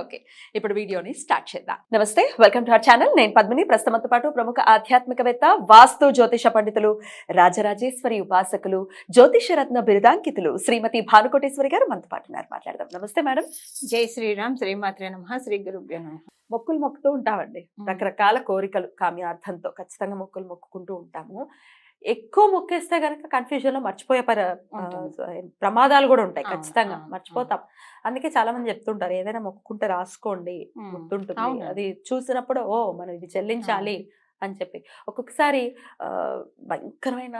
Okay ఇప్పుడు వీడియోని start చేద్దాం. నమస్తే వెల్కమ్ టు అవర్ ఛానల్. నేను పద్మిని. ప్రస్తుతంతో పాటు ప్రముఖ ఆధ్యాత్మికవేత్త వాస్తు జ్యోతిష పండితులు రాజరాజేశ్వరి ఉపాసకులు జ్యోతిష రత్న బిరుదాంకితులు శ్రీమతి భానుకోటేశ్వరి గారు మనతో పాటు మాట్లాడదాం. నమస్తే మేడం. జై శ్రీరామ్. శ్రీమాత్రే నమ. శ్రీ గురుభ్యో మొక్కులు మొక్కుతూ ఉంటామండి. రకరకాల కోరికలు కామ్యార్థంతో ఖచ్చితంగా మొక్కులు మొక్కుకుంటూ ఉంటాము. ఎక్కువ మొక్కేస్తే గనక కన్ఫ్యూజన్లో మర్చిపోయే పర. ప్రమాదాలు కూడా ఉంటాయి ఖచ్చితంగా మర్చిపోతాం అందుకే చాలా మంది చెప్తుంటారు ఏదైనా మొక్కుకుంటే రాసుకోండి గుర్తుంటుంది. అది చూసినప్పుడు ఓ మనం ఇది చెల్లించాలి అని చెప్పి ఒక్కొక్కసారి భయంకరమైన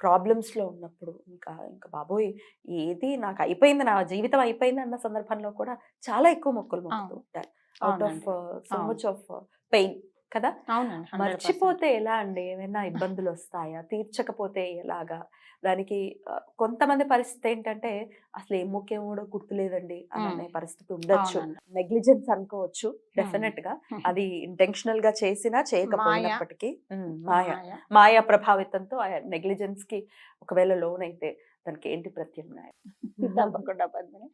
ప్రాబ్లమ్స్లో ఉన్నప్పుడు ఇంకా ఇంకా బాబోయ్ ఏది నాకు అయిపోయింది నా జీవితం అయిపోయింది అన్న సందర్భంలో కూడా చాలా ఎక్కువ మొక్కులు మొక్కుతూ. ఉంటారు out of. So. Much of pain కదా? అవునండి 100%. మర్చిపోతే ఎలా అండి? ఏమైనా ఇబ్బందులు వస్తాయా తీర్చకపోతే ఎలాగా? దానికి కొంతమంది పరిస్థితి ఏంటంటే అసలు ఏం మొక్కేమో కూడా గుర్తులేదండి అని పరిస్థితి ఉండొచ్చు. నెగ్లిజెన్స్ అనుకోవచ్చు డెఫినెట్గా. అది ఇంటెన్షనల్గా చేసినా చేయకపోయినప్పటికీ మాయ. మాయ. ప్రభావితంతో నెగ్లిజెన్స్కి ఒకవేళ లోన్ అయితే దానికి ఏంటి ప్రత్యామ్నాయం? తప్పకుండా పద్మిని.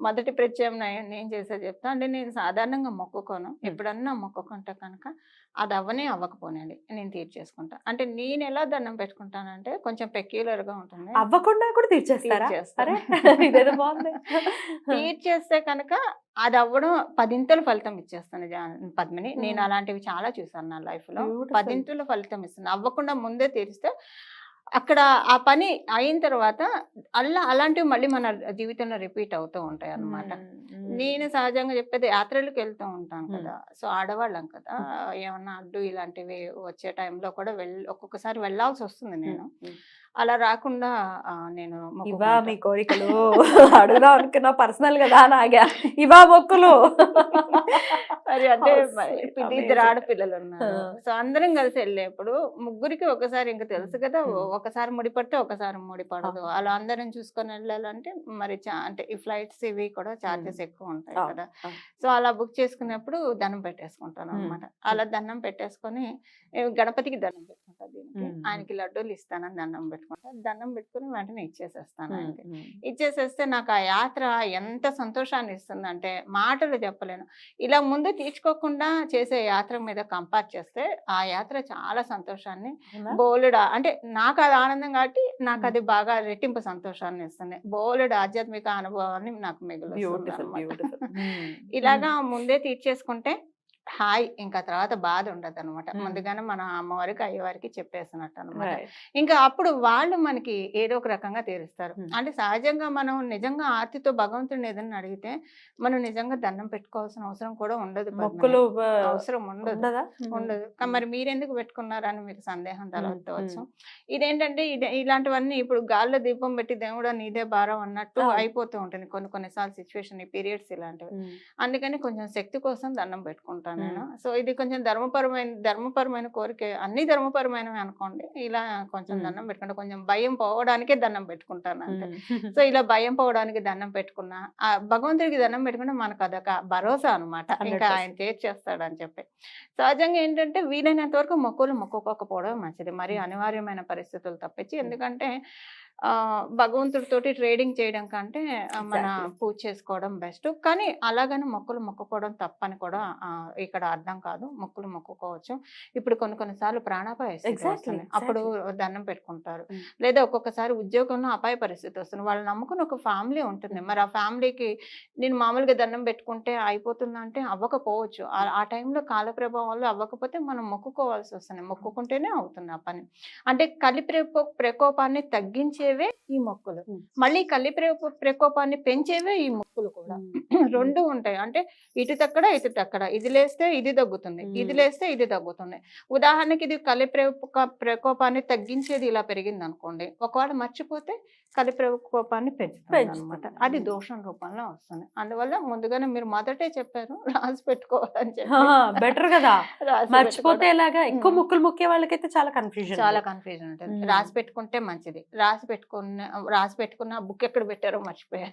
మొదటి ప్రత్యామ్నాయం నేను చేసే చెప్తా. అంటే నేను సాధారణంగా మొక్కుకోను. ఎప్పుడన్నా మొక్కుకుంటే కనుక అది అవ్వనే అవ్వకపోనండి నేను తీర్చేసుకుంటా. అంటే నేను ఎలా దండం పెట్టుకుంటానంటే కొంచెం పెక్యులర్గా ఉంటుంది. అవ్వకుండా కూడా తీర్చేస్తారా? తీర్చేస్తే. కనుక అది అవ్వడం పదింతలు ఫలితం ఇచ్చేస్తాను జా- పద్మిని. నేను. అలాంటివి చాలా చూసాను నా లైఫ్లో. పదింతలు ఫలితం ఇస్తుంది. అవ్వకుండా ముందే తీరిస్తే అక్కడ ఆ పని అయిన తర్వాత అలా అలాంటివి మళ్ళీ మన జీవితంలో రిపీట్ అవుతూ ఉంటాయి అన్నమాట మ్మ్. నేను సహజంగా చెప్పేది యాత్రలకు వెళ్తూ ఉంటాను. కదా సో ఆడవాళ్ళం కదా ఏమన్నా అడ్డు ఇలాంటివి వచ్చే టైంలో కూడా వెళ్ళ ఒక్కొక్కసారి వెళ్ళాల్సి వస్తుంది నేను. అలా రాకుండా నేను ఇవా. మీ కోరికలు అడుగుదాం అనుకున్నా పర్సనల్గా నాగా ఇవా మొక్కులు మరి అంటే పిల్ల- ఇద్దరు. ఆడపిల్లలు ఉన్నారు. సో అందరం కలిసి వెళ్ళేప్పుడు ముగ్గురికి ఒకసారి ఇంకా తెలుసు కదా Hmm. ఒకసారి ముడిపడితే ఒకసారి ముడిపడదు. అలా అందరం చూసుకొని వెళ్ళాలంటే మరి అంటే ఈ ఫ్లైట్స్ ఇవి కూడా చార్జెస్ ఎక్కువ ఉంటాయి కదా. సో అలా బుక్ చేసుకున్నప్పుడు దండం పెట్టేసుకుంటాను. అనమాట అలా దండం పెట్టేసుకొని గణపతికి దండం పెట్టుకుంటా దీనికి. ఆయనకి లడ్డూలు ఇస్తానని దండం పెట్టుకుంటా దండం పెట్టుకుని వెంటనే ఇచ్చేసేస్తాను ఆయనకి. ఇచ్చేసేస్తే నాకు ఆ యాత్ర ఎంత సంతోషాన్ని ఇస్తుంది అంటే మాటలు చెప్పలేను ఇలా ముందు తీర్చుకోకుండా చేసే యాత్ర మీద కంపేర్ చేస్తే ఆ యాత్ర చాలా సంతోషాన్ని? బోలెడు అంటే నాకు అది ఆనందం కాబట్టి నాకు. అది బాగా రెట్టింపు సంతోషాన్ని ఇస్తుంది బోలెడు ఆధ్యాత్మిక అనుభవాన్ని నాకు. బ్యూటిఫుల్ ఇలాగా ముందే తీర్చేసుకుంటే హాయ్ ఇంకా తర్వాత బాధ ఉండదు అనమాట. ముందుగానే మన అమ్మవారికి అయ్యవారికి చెప్పేసినట్టు అనమాట ఇంకా అప్పుడు వాళ్ళు మనకి ఏదో ఒక రకంగా తీరుస్తారు. అంటే సహజంగా మనం నిజంగా ఆర్తితో భగవంతుడిని ఏదైనా అడిగితే మనం నిజంగా దండం పెట్టుకోవాల్సిన అవసరం కూడా ఉండదు. మొక్కులు అవసరం ఉండదు. ఉండదా? మరి మీరెందుకు పెట్టుకున్నారని మీకు సందేహం తలెత్తవచ్చు మ్మ్. ఇదేంటంటే ఇది ఇలాంటివన్నీ ఇప్పుడు గాల్లో దీపం పెట్టి దేవుడా నీదే భారం అన్నట్టు. అయిపోతూ ఉంటుంది కొన్ని కొన్నిసార్లు సిచ్యువేషన్ ఈ పీరియడ్స్ ఇలాంటివి. అందుకని కొంచెం శక్తి కోసం దండం పెట్టుకుంటాను. నేను మ్మ్. సో ఇది కొంచెం ధర్మపరమైన ధర్మపరమైన కోరిక. అన్ని ధర్మపరమైనవి అనుకోండి. ఇలా కొంచెం. దండం పెట్టుకుంటా కొంచెం భయం పోవడానికే దండం పెట్టుకుంటాను అంతే. సో ఇలా భయం పోవడానికి దండం పెట్టుకున్నా ఆ భగవంతుడికి దండం పెట్టుకుంటే మనకు అదొక భరోసా అనమాట ఇంకా 100%. ఆయన తీర్చేస్తాడని చెప్పి. సహజంగా ఏంటంటే వీలైనంత వరకు మొక్కులు మొక్కుకోకపోవడం మంచిది. మరి అనివార్యమైన పరిస్థితులు తప్పించి. ఎందుకంటే భగవంతుడితోటి ట్రేడింగ్ చేయడం కంటే మన. పూజ చేసుకోవడం బెస్ట్. కానీ అలాగని మొక్కులు మొక్కుకోవడం తప్పని కూడా ఇక్కడ అర్థం కాదు. మొక్కులు మొక్కుకోవచ్చు. ఇప్పుడు కొన్ని కొన్నిసార్లు ప్రాణాపాయ అప్పుడు. దండం పెట్టుకుంటారు. లేదా ఒక్కొక్కసారి ఉద్యోగంలో అపాయ పరిస్థితి వస్తుంది. వాళ్ళు నమ్ముకుని ఒక ఫ్యామిలీ ఉంటుంది. మరి ఆ ఫ్యామిలీకి నేను మామూలుగా దండం పెట్టుకుంటే అయిపోతుందా అంటే అవ్వకపోవచ్చు. ఆ- టైంలో కాల ప్రభావాలు అవ్వకపోతే మనం మొక్కుకోవాల్సి వస్తుంది. మొక్కుకుంటేనే అవుతుంది ఆ పని. అంటే కలి ప్రకో ప్రకోపాన్ని తగ్గించేవే ఈ మొక్కులు. మళ్ళీ కలి ప్రకో ప్రకోపాన్ని పెంచేవే ఈ మొక్కులు కూడా. రెండు ఉంటాయి. అంటే ఇటు తక్కడ ఇటు తక్కడ. ఇది లేస్తే ఇది తగ్గుతుంది ఇది. లేస్తే ఇది తగ్గుతుంది ఉదాహరణకి ఇది కలి ప్రకోప ప్రకోపాన్ని తగ్గించేది ఇలా పెరిగింది అనుకోండి ఒకవేళ మర్చిపోతే కలిపి కోపాన్ని పెంచుతుంది. అది దోషం రూపంలో వస్తుంది. అందువల్ల ముందుగానే మీరు మొదటే చెప్పారు రాసి పెట్టుకోవాలని చెప్పి. బెటర్ కదా. మర్చిపోతే ఎలాగా? ఎక్కువ. ముక్కులు ముక్కే వాళ్ళకైతే చాలా కన్ఫ్యూజన్ చాలా కన్ఫ్యూజన్ ఉంటుంది. రాసి పెట్టుకుంటే మంచిది. రాసి పెట్టుకున్న రాసి పెట్టుకున్న బుక్ ఎక్కడ పెట్టారో మర్చిపోయారు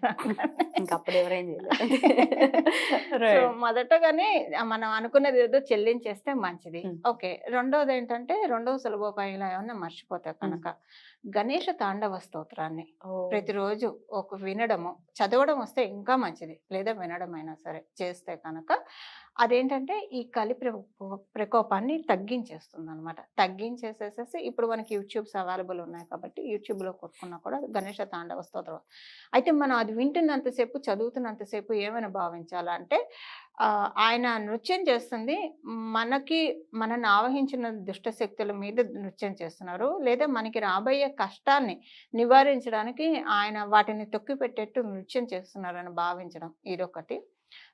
ఇంకా అప్పుడు ఎవరేం చేయలేదు. మొదటగానే మనం అనుకున్నది ఏదో చెల్లించేస్తే మంచిది. ఓకే రెండోది ఏంటంటే రెండవ సులభోపాయంలో ఏమన్నా మర్చిపోతే కనుక. గణేష తాండవ స్తోత్రాన్ని. ప్రతిరోజు ఒక వినడము చదవడం వస్తే ఇంకా మంచిది. లేదా వినడం అయినా సరే చేస్తే కనుక అదేంటంటే ఈ కలి ప్ర- ప్రకోపాన్ని తగ్గించేస్తుంది అనమాట తగ్గించేసేసేసి ఇప్పుడు మనకి యూట్యూబ్స్ అవైలబుల్ ఉన్నాయి కాబట్టి యూట్యూబ్లో కొట్టుకున్నా కూడా గణేష తాండవ స్తోత్రం. అయితే మనం అది వింటున్నంతసేపు చదువుతున్నంతసేపు ఏమైనా భావించాలంటే ఆయన నృత్యం చేస్తుంది. మనకి మనల్ని ఆవహించిన దుష్ట శక్తుల మీద నృత్యం చేస్తున్నారు. లేదా మనకి రాబోయే కష్టాన్ని నివారించడానికి ఆయన వాటిని తొక్కిపెట్టేట్టు నృత్యం చేస్తున్నారని భావించడం ఇదొకటి.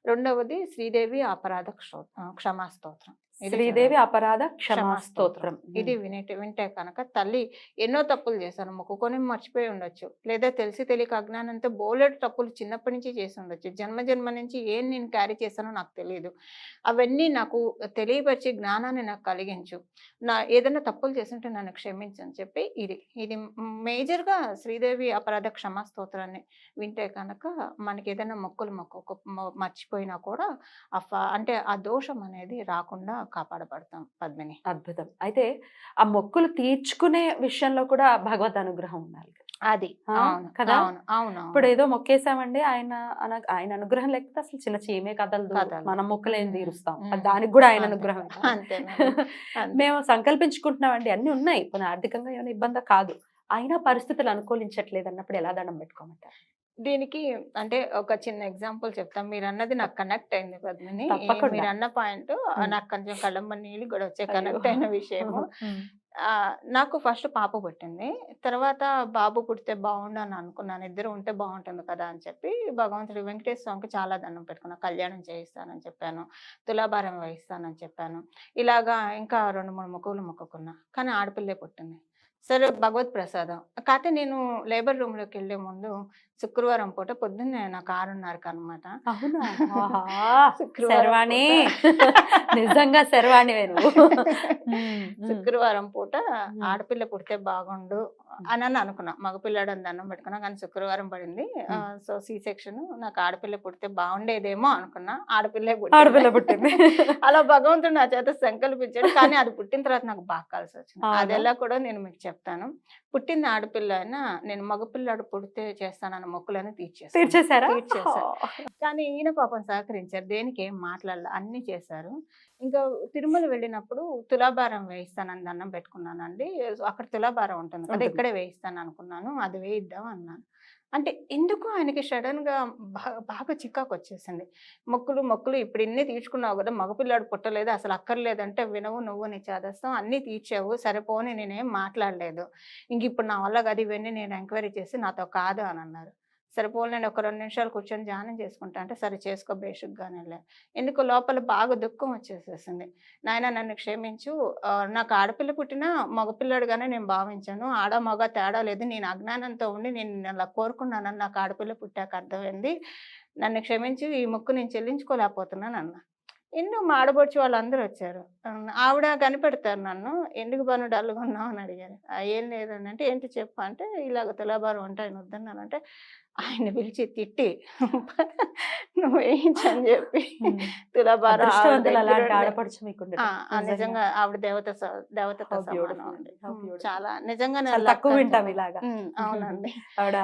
రెండవది శ్రీదేవి అపరాధ క్షో క్షమా స్తోత్రం శ్రీదేవి. అపరాధ క్షమా స్తోత్రం ఇది వినేటి వింటే కనుక తల్లి ఎన్నో తప్పులు చేశాను మొక్కుకొని మర్చిపోయి ఉండొచ్చు. లేదా తెలిసి తెలియక అజ్ఞానంతో బోలెడు తప్పులు చిన్నప్పటి నుంచి చేసి ఉండొచ్చు. జన్మ జన్మ నుంచి ఏం నేను క్యారీ చేశానో నాకు తెలియదు అవన్నీ నాకు తెలియపరిచి జ్ఞానాన్ని నాకు కలిగించు. నా ఏదైనా తప్పులు చేస్తుంటే నన్ను క్షమించు అని చెప్పి ఇది. ఇది మేజర్గా శ్రీదేవి అపరాధ క్షమా స్తోత్రాన్ని వింటే కనుక మనకి ఏదైనా మొక్కులు మొక్కు మొ- మర్చిపోయినా కూడా అంటే ఆ దోషం అనేది రాకుండా కాపాడబడతాం పద్మిని. అద్భుతం. అయితే ఆ మొక్కులు తీర్చుకునే విషయంలో కూడా భగవద్ అనుగ్రహం ఉండాలి. అది. కదా? అవును. అవును ఇప్పుడు ఏదో మొక్కేసామండి ఆయన ఆయన అనుగ్రహం లేకపోతే అసలు చిన్న చీమే కదలదు కదలదు. మనం మొక్కలు ఏం ఉమ్, తీరుస్తాం. దానికి కూడా ఆయన. అనుగ్రహం. మేము సంకల్పించుకుంటున్నామండి. అన్ని ఉన్నాయి. ఆర్థికంగా ఏమైనా ఇబ్బంది? కాదు. అయినా పరిస్థితులు అనుకూలించట్లేదు అన్నప్పుడు ఎలా దండం పెట్టుకోమంటారు? దీనికి అంటే ఒక చిన్న ఎగ్జాంపుల్ చెప్తాం మీరు అన్నది నాకు కనెక్ట్ అయింది పద్మిని. మీరు అన్న పాయింట్. నాకు కొంచెం కళ్ళమ్మ నీళ్ళు కూడా వచ్చే. కనెక్ట్ అయిన విషయము. నాకు ఫస్ట్ పాప పుట్టింది. తర్వాత బాబు పుడితే బాగుండు అని అనుకున్నాను. ఇద్దరు ఉంటే బాగుంటుంది కదా అని చెప్పి భగవంతుడి వెంకటేశ్వర స్వామికి చాలా దండం పెట్టుకున్నా. కళ్యాణం చేయిస్తానని చెప్పాను. తులాభారం వహిస్తానని చెప్పాను. ఇలాగా ఇంకా రెండు మూడు మొక్కులు మొక్కుకున్నా. కానీ ఆడపిల్లే పుట్టింది. సరే భగవత్ ప్రసాదం. కాకపోతే నేను లేబర్ రూమ్లోకి వెళ్ళే ముందు శుక్రవారం పూట పొద్దున్నే నాకు ఆరున్నరకు అనమాట శర్వాణి. నిజంగా శర్వాణి. శుక్రవారం పూట ఆడపిల్ల పుడితే బాగుండు అని అని అనుకున్నా. మగపిల్లాడు అని దండం పెట్టుకున్నా కానీ శుక్రవారం పడింది. సో సి సెక్షన్ నాకు ఆడపిల్ల పుడితే బాగుండేదేమో అనుకున్నా. ఆడపిల్లే ఆడపిల్ల పుట్టింది. అలా భగవంతుడు నా చేత సంకల్పించాడు. కానీ అది పుట్టిన తర్వాత నాకు బాగా కలిసి వచ్చింది. అవునా? అది ఎలా కూడా నేను మీకు చెప్తాను. పుట్టింది ఆడపిల్ల అయినా నేను మగపిల్లాడు పుడితే చేస్తానన్న మొక్కులని తీర్చేస్తాను తీర్చేశారా? తీర్చేశా. కానీ ఈయన పాపం సహకరించారు. దేనికి ఏం మాట్లాడాలి అన్ని చేశారు. ఇంకా తిరుమల వెళ్ళినప్పుడు తులాభారం వేయిస్తానని దండం పెట్టుకున్నానండి. అక్కడ తులాభారం ఉంటుంది కదా. ఇక్కడే వేయిస్తాను అనుకున్నాను అది వేయిద్దాం అన్నాను. అంటే ఎందుకు ఆయనకి సడన్గా బాగా బాగా చికాకు వచ్చేసింది మొక్కులు మొక్కులు ఇప్పుడు ఇన్ని తీర్చుకున్నావు కదా మగపిల్లాడు పుట్టలేదు అసలు అక్కర్లేదంటే వినవు నువ్వు నీ చేదస్తాం అన్నీ తీర్చావు సరిపోని నేనేం మాట్లాడలేదు. ఇంక ఇప్పుడు నా వల్ల అది ఇవన్నీ నేను ఎంక్వైరీ చేసి నాతో కాదు అని అన్నారు. సరిపోలే నేను ఒక రెండు నిమిషాలు కూర్చొని ధ్యానం చేసుకుంటా అంటే సరే చేసుకో బేసిక్గానే లే. ఎందుకు లోపల బాగా దుఃఖం వచ్చేసేసింది. నాయన నన్ను క్షమించు నాకు ఆడపిల్ల పుట్టినా మగపిల్లడుగానే నేను భావించాను. ఆడ మగ తేడా లేదు. నేను అజ్ఞానంతో ఉండి నేను అలా కోరుకున్నానని నాకు ఆడపిల్ల పుట్టాక అర్థమైంది. నన్ను క్షమించి ఈ ముక్కు నేను చెల్లించుకోలేకపోతున్నాను అన్న. ఎన్నో మా ఆడబొచ్చి వాళ్ళందరూ వచ్చారు? ఆవిడ కనిపెడతారు నన్ను. ఎందుకు బాను డల్గా ఉన్నావు అని అడిగారు. ఏం లేదని అంటే ఏంటి చెప్పు అంటే ఇలాగ తులాభారం అంటే వద్దన్నానంటే ఆయన పిలిచి తిట్టి నువ్వు వేయించని చెప్పి. తులాభారం నిజంగా. ఆవిడ దేవత beautiful. చాలా నిజంగా తక్కువ వింటాం. ఇలాగా అవునండి ఆవిడ.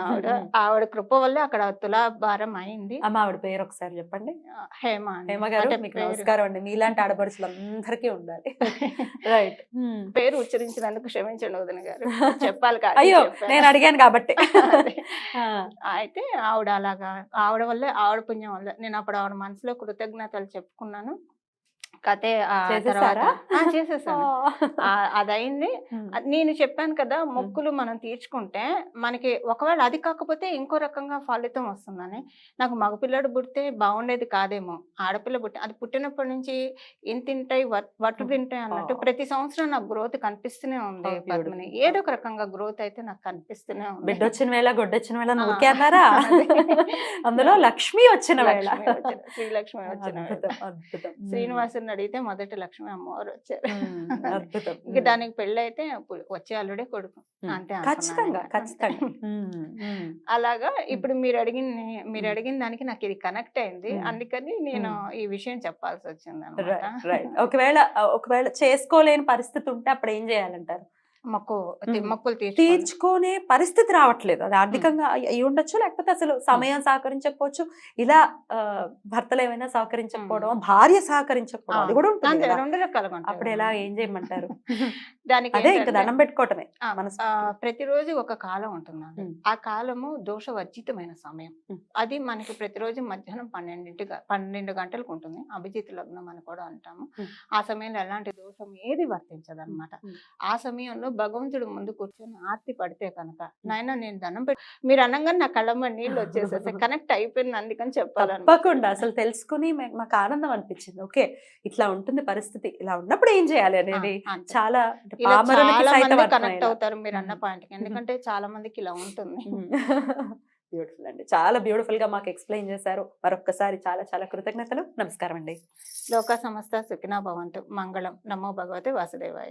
ఆవిడ. ఆవిడ కృప వల్లే అక్కడ తులాభారం అయింది అమ్మ ఆవిడ పేరు ఒకసారి చెప్పండి హేమ. హేమ గారు అంటే మీకు నమస్కారం అండి మీలాంటి ఆడపడుచులు అందరికీ ఉండాలి రైట్ పేరు ఉచ్చరించినందుకు క్షమించండి వదిన గారు చెప్పాలి కాదు అయ్యో. నేను అడిగాను కాబట్టి అయితే ఆవిడ అలాగా ఆవిడ వల్లే ఆవిడ పుణ్యం వల్ల. నేను అప్పుడు ఆవిడ మనసులో కృతజ్ఞతలు చెప్పుకున్నాను. కథే చేసేసాను. అదైంది అది నేను చెప్పాను కదా మొక్కులు మనం తీర్చుకుంటే మనకి ఒకవేళ అది కాకపోతే ఇంకో రకంగా ఫలితం వస్తుందని. నాకు మగపిల్లడు పుడితే బాగుండేది కాదేమో. ఆడపిల్ల పుట్టి అది పుట్టినప్పటి నుంచి ఇంత తింటాయి వట్- వట్టు తింటాయి అన్నట్టు. ప్రతి సంవత్సరం నాకు గ్రోత్ కనిపిస్తూనే ఉంది. పద్మిని. ఏదో ఒక రకంగా గ్రోత్ అయితే నాకు కనిపిస్తూనే ఉంది. బిడ్డ వచ్చిన వేళ గొడ్డొచ్చిన వేళ అదే. అందులో లక్ష్మి వచ్చిన వేళ. లక్ష్మి వచ్చిన- శ్రీలక్ష్మి వచ్చిన వేళ. శ్రీనివాసుని అడిగితే మొదటి లక్ష్మి అమ్మవారు వచ్చారు ఇక దానికి పెళ్ళి అయితే వచ్చే అల్లుడే కొడుకు. అంతే ఖచ్చితంగా. అలాగా ఇప్పుడు మీరు అడిగిన మీరు. అడిగిన దానికి నాకు ఇది కనెక్ట్ అయింది. అందుకని నేను. ఈ విషయం చెప్పాల్సి వచ్చింది ఒకవేళ ఒకవేళ చేసుకోలేని పరిస్థితి ఉంటే అప్పుడు ఏం చేయాలంటారు. మొక్కులు. తీర్చుకునే పరిస్థితి రావట్లేదు. అది ఆర్థికంగా అయి ఉండొచ్చు లేకపోతే అసలు సమయం సహకరించకపోవచ్చు. ఇలా భర్తలు ఏమైనా సహకరించకపోవడం భార్య సహకరించకపోవడం అది కూడా ఉంటుంది. రెండు రకాలుగా అప్పుడు ఎలా ఏం చేయమంటారు? దానికి అదే ఇంకా దండం పెట్టుకోవటమే ప్రతిరోజు ఒక కాలం ఉంటుందండి మ్మ్. ఆ కాలము దోషవర్జితమైన సమయం. అది మనకి ప్రతిరోజు మధ్యాహ్నం పన్నెండింటి పన్నెండు గంటలకు ఉంటుంది. అభిజిత్ లగ్నం అని కూడా అంటాము. ఆ సమయంలో ఎలాంటి దోషం ఏది వర్తించదు. ఆ సమయంలో భగవంతుడు ముందు కూర్చొని ఆర్తి పడితే కనుక నాయన నేను దండం పెట్టి మీరు అనగానే నా కళ్ళమ్మ నీళ్ళు వచ్చేసేసి కనెక్ట్ అయిపోయింది అందుకని చెప్పాలని తప్పకుండా. అసలు తెలుసుకుని మాకు ఆనందం అనిపించింది. ఓకే. ఇట్లా ఉంటుంది పరిస్థితి. ఇలా ఉన్నప్పుడు ఏం చేయాలి అనేది చాలా. కనెక్ట్ అవుతారు మీరు అన్న. పాయింట్ ఎందుకంటే చాలా మందికి ఇలా ఉంటుంది. బ్యూటిఫుల్ అండి. చాలా బ్యూటిఫుల్గా మాకు ఎక్స్ప్లెయిన్ చేశారు. మరొక్కసారి చాలా చాలా కృతజ్ఞతలు. నమస్కారం అండి లోక సమస్త సుఖినా భవంతు. మంగళం. నమో భగవతే వాసుదేవాయ.